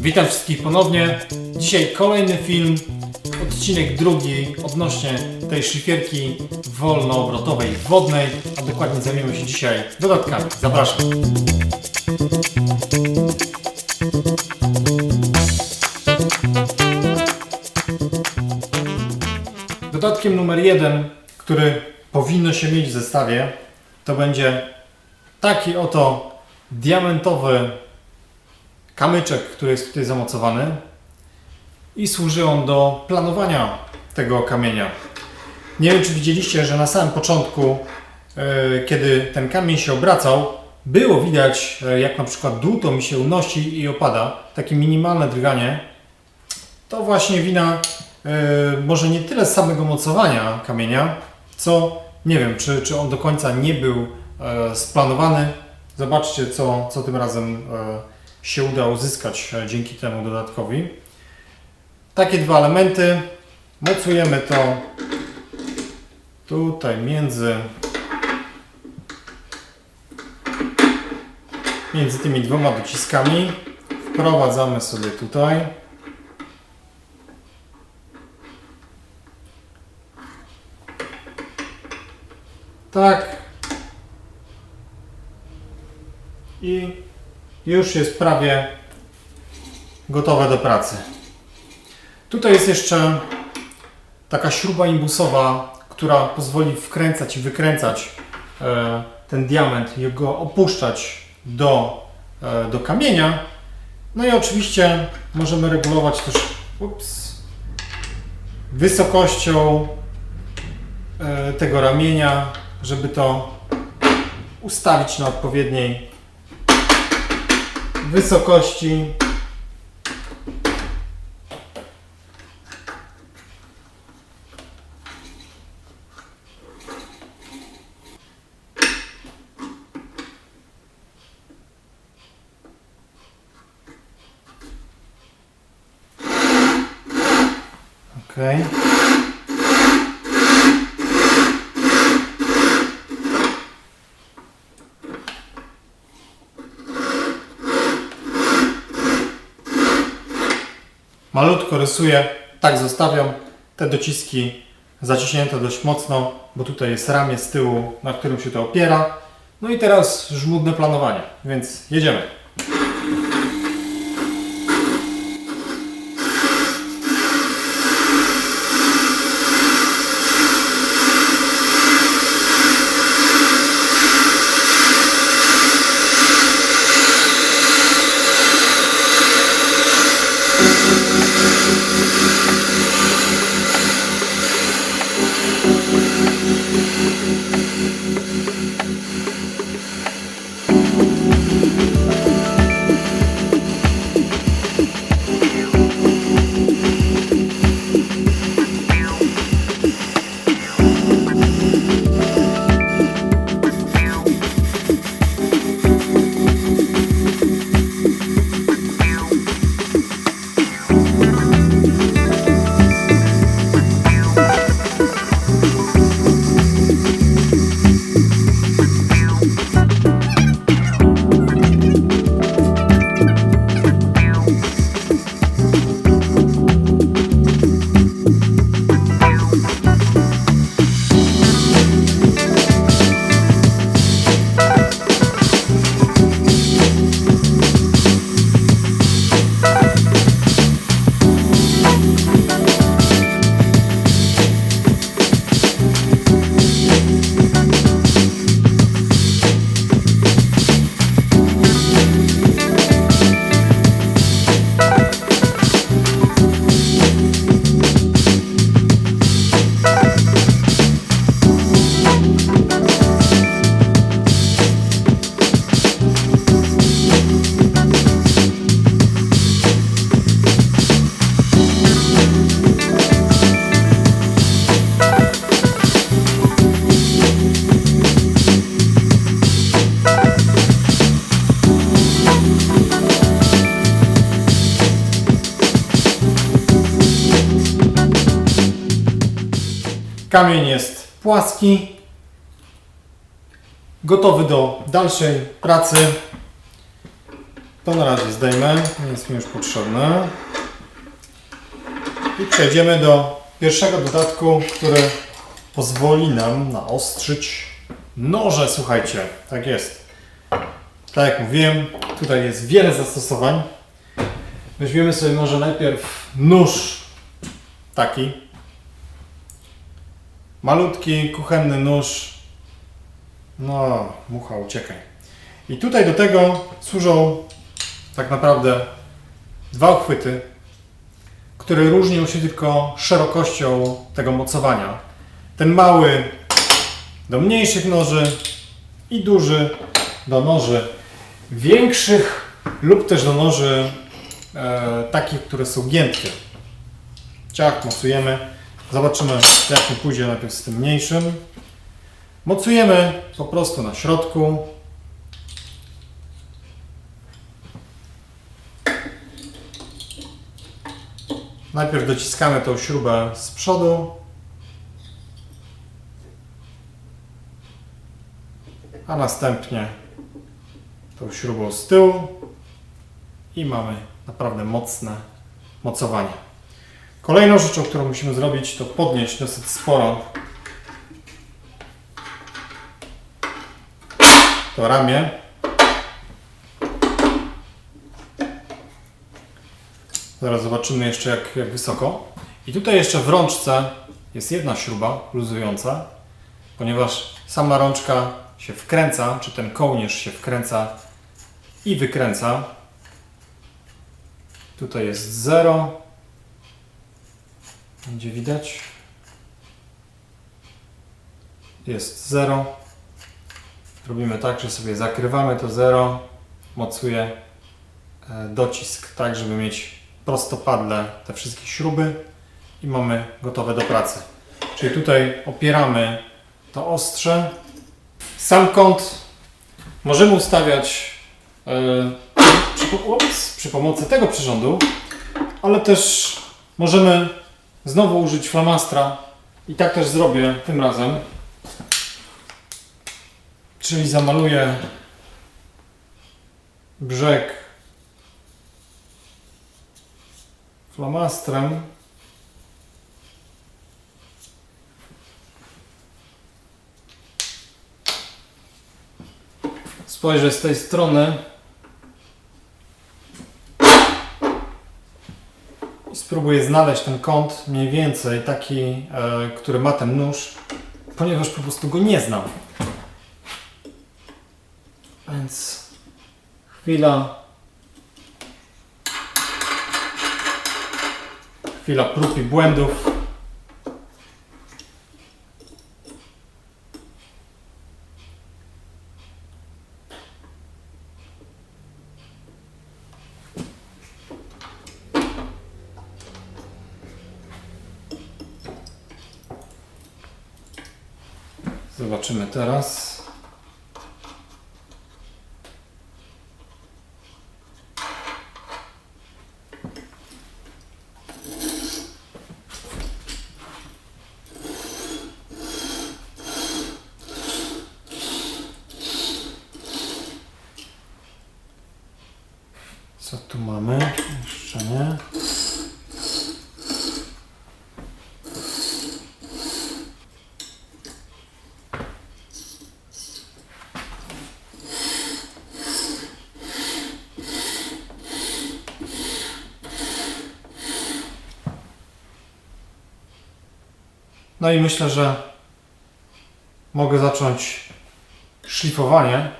Witam wszystkich ponownie. Dzisiaj kolejny film, odcinek drugi odnośnie tej szlifierki wolnoobrotowej wodnej, a dokładnie zajmiemy się dzisiaj dodatkami. Zapraszam. Dodatkiem numer jeden, który powinno się mieć w zestawie, to będzie taki oto diamentowy kamyczek, który jest tutaj zamocowany i służy on do planowania tego kamienia. Nie wiem, czy widzieliście, że na samym początku, e, kiedy ten kamień się obracał, było widać, e, jak na przykład dół to mi się unosi i opada, takie minimalne drganie. To właśnie wina e, może nie tyle samego mocowania kamienia, co nie wiem, czy, czy on do końca nie był splanowany. Zobaczcie, co, co tym razem się uda uzyskać e, dzięki temu dodatkowi. Takie dwa elementy. Mocujemy to tutaj między między tymi dwoma dociskami. Wprowadzamy sobie tutaj. Tak. I już jest prawie gotowe do pracy. Tutaj jest jeszcze taka śruba imbusowa, która pozwoli wkręcać i wykręcać e, ten diament i go opuszczać do, e, do kamienia. No i oczywiście możemy regulować też ups, wysokością e, tego ramienia, żeby to ustawić na odpowiedniej wysokości. Malutko rysuję, tak zostawiam. Te dociski zaciśnięte dość mocno, bo tutaj jest ramię z tyłu, na którym się to opiera. No i teraz żmudne planowanie, więc jedziemy. Kamień jest płaski, gotowy do dalszej pracy. To na razie zdejmę, nie jest mi już potrzebne. I przejdziemy do pierwszego dodatku, który pozwoli nam naostrzyć noże. Słuchajcie, tak jest. Tak jak mówiłem, tutaj jest wiele zastosowań. Weźmiemy sobie może najpierw nóż taki. Malutki, kuchenny nóż. No, mucha, uciekaj. I tutaj do tego służą tak naprawdę dwa uchwyty, które różnią się tylko szerokością tego mocowania. Ten mały do mniejszych noży i duży do noży większych lub też do noży e, takich, które są giętkie. Ciach, mocujemy. Zobaczymy jak mi pójdzie najpierw z tym mniejszym. Mocujemy po prostu na środku. Najpierw dociskamy tą śrubę z przodu. A następnie tą śrubą z tyłu. I mamy naprawdę mocne mocowanie. Kolejną rzeczą, którą musimy zrobić, to podnieść dosyć sporo to ramię. Zaraz zobaczymy jeszcze jak, jak wysoko. I tutaj jeszcze w rączce jest jedna śruba luzująca, ponieważ sama rączka się wkręca, czy ten kołnierz się wkręca i wykręca. Tutaj jest 0. Będzie widać. Jest 0. Robimy tak, że sobie zakrywamy to 0, mocuję e, docisk tak, żeby mieć prostopadle te wszystkie śruby i mamy gotowe do pracy. Czyli tutaj opieramy to ostrze. Sam kąt możemy ustawiać e, przy, ups, przy pomocy tego przyrządu, ale też możemy znowu użyć flamastra i tak też zrobię tym razem. Czyli zamaluję brzeg flamastrem. Spojrzę z tej strony. Spróbuję znaleźć ten kąt mniej więcej taki, e, który ma ten nóż, ponieważ po prostu go nie znam. Więc chwila. Chwila prób i błędów. Zobaczymy teraz. Co tu mamy? Jeszcze nie. No i myślę, że mogę zacząć szlifowanie.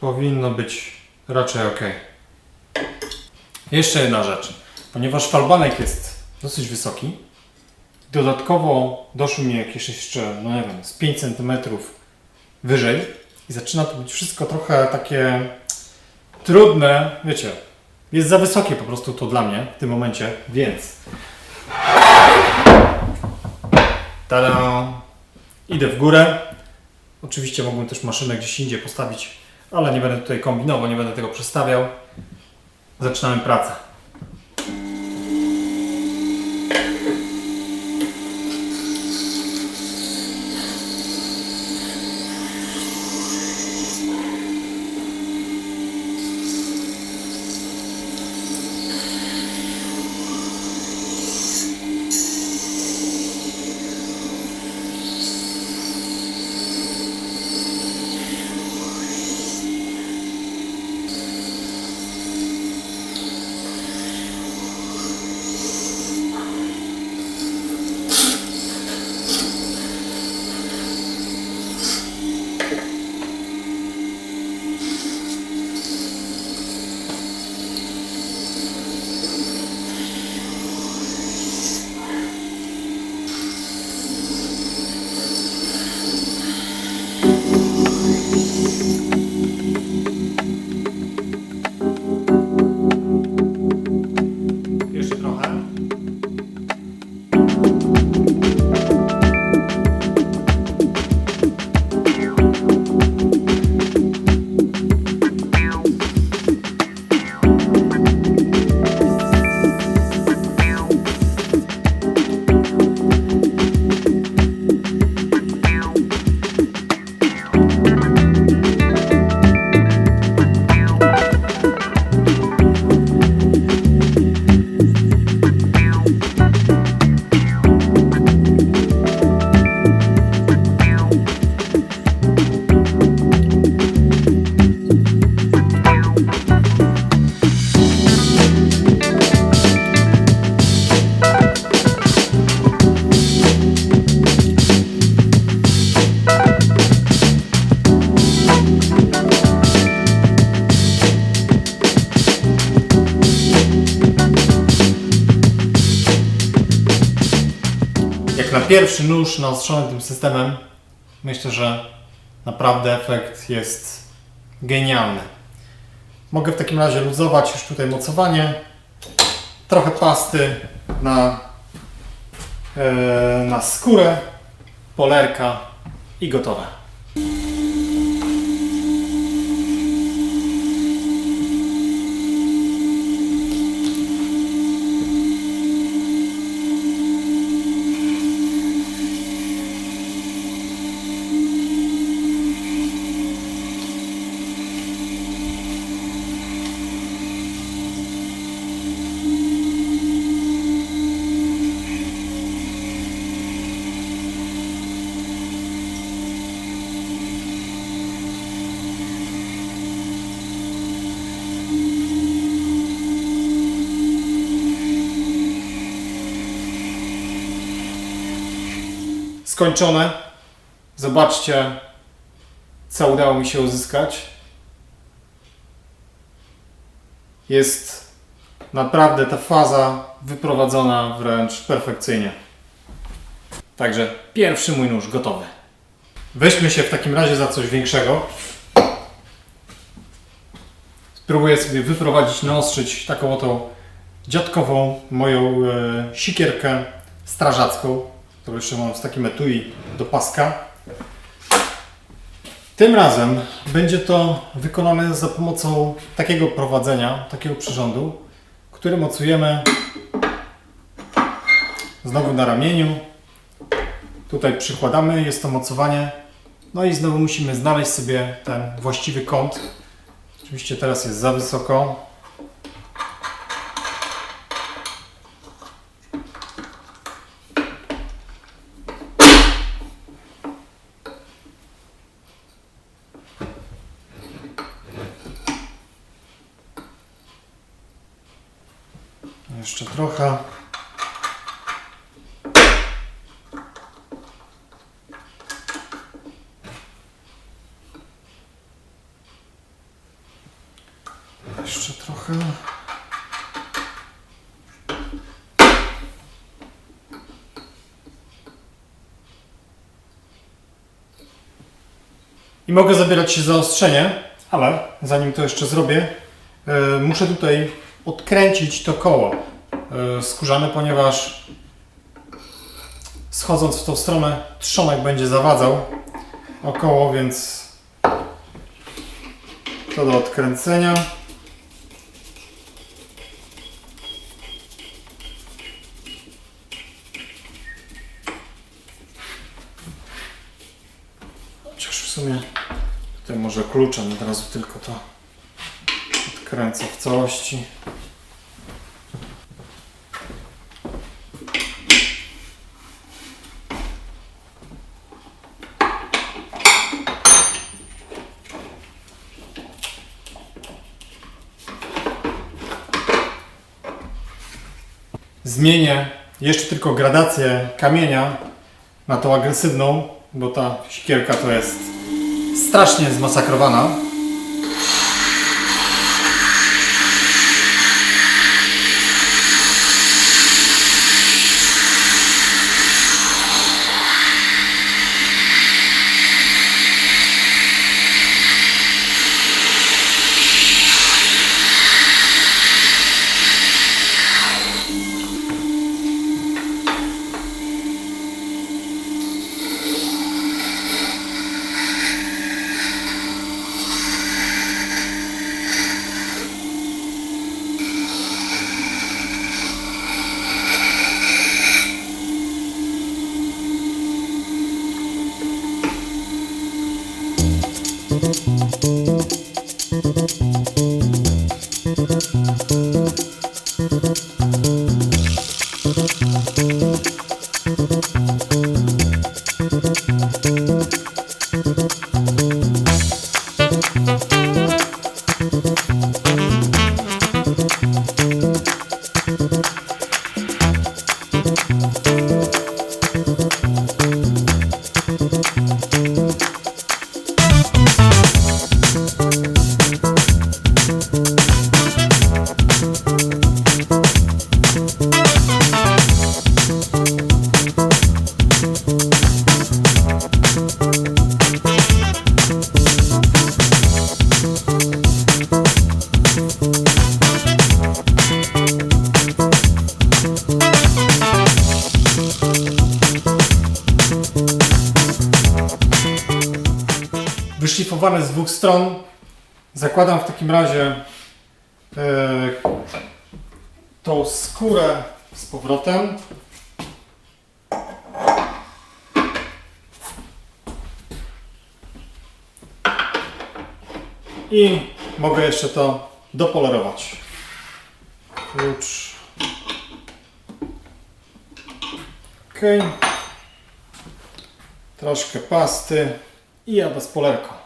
Powinno być raczej ok. Jeszcze jedna rzecz. Ponieważ falbanek jest dosyć wysoki, dodatkowo doszły mi jakieś jeszcze, no nie wiem, z 5 cm wyżej i zaczyna to być wszystko trochę takie trudne, wiecie, jest za wysokie po prostu to dla mnie w tym momencie, więc tada, idę w górę. Oczywiście mógłbym też maszynę gdzieś indziej postawić, ale nie będę tutaj kombinował, nie będę tego przestawiał. Zaczynamy pracę. Na pierwszy nóż naostrzony tym systemem myślę, że naprawdę efekt jest genialny. Mogę w takim razie luzować już tutaj mocowanie. Trochę pasty na, e, na skórę, polerka i gotowe. Skończone. Zobaczcie, co udało mi się uzyskać. Jest naprawdę ta faza wyprowadzona wręcz perfekcyjnie. Także pierwszy mój nóż gotowy. Weźmy się w takim razie za coś większego. Spróbuję sobie wyprowadzić, naostrzyć taką oto dziadkową moją e, sikierkę strażacką którą jeszcze mam z takim etui do paska. Tym razem będzie to wykonane za pomocą takiego prowadzenia, takiego przyrządu, który mocujemy znowu na ramieniu. Tutaj przykładamy, jest to mocowanie. No i znowu musimy znaleźć sobie ten właściwy kąt. Oczywiście teraz jest za wysoko, Jeszcze trochę. Jeszcze trochę. I mogę zabierać się za ostrzenie, ale zanim to jeszcze zrobię, yy, muszę tutaj odkręcić to koło yy, skórzane, ponieważ schodząc w tą stronę trzonek będzie zawadzał około, więc to do odkręcenia. Chociaż w sumie tutaj może kluczem od razu tylko to odkręcę w całości. Zmienię jeszcze tylko gradację kamienia na tą agresywną, bo ta sikierka to jest strasznie zmasakrowana. Takim razie e, tą skórę z powrotem. I mogę jeszcze to dopolerować. Klucz. Ok. Troszkę pasty i jadę z polerką.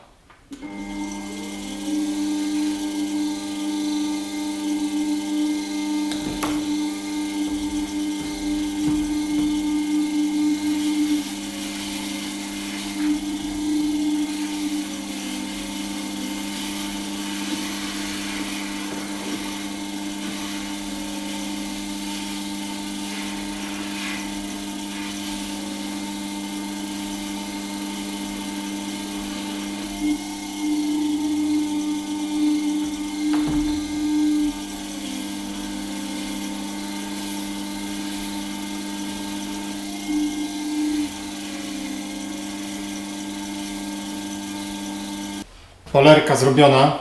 Polerka zrobiona.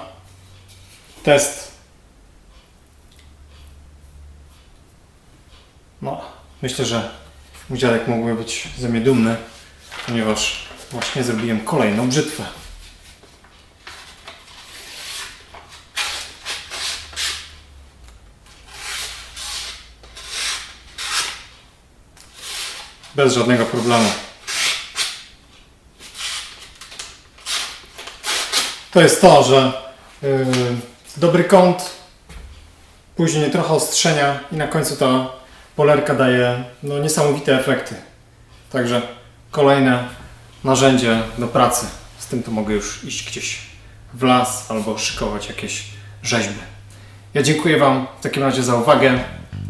Test. No, myślę, że mój dziadek mógłby być ze mnie dumny, ponieważ właśnie zrobiłem kolejną brzytwę. Bez żadnego problemu. To jest to, że yy, dobry kąt, później trochę ostrzenia i na końcu ta polerka daje no, niesamowite efekty. Także kolejne narzędzie do pracy. Z tym to mogę już iść gdzieś w las albo szykować jakieś rzeźby. Ja dziękuję Wam w takim razie za uwagę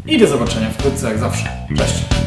i do zobaczenia wkrótce jak zawsze. Cześć!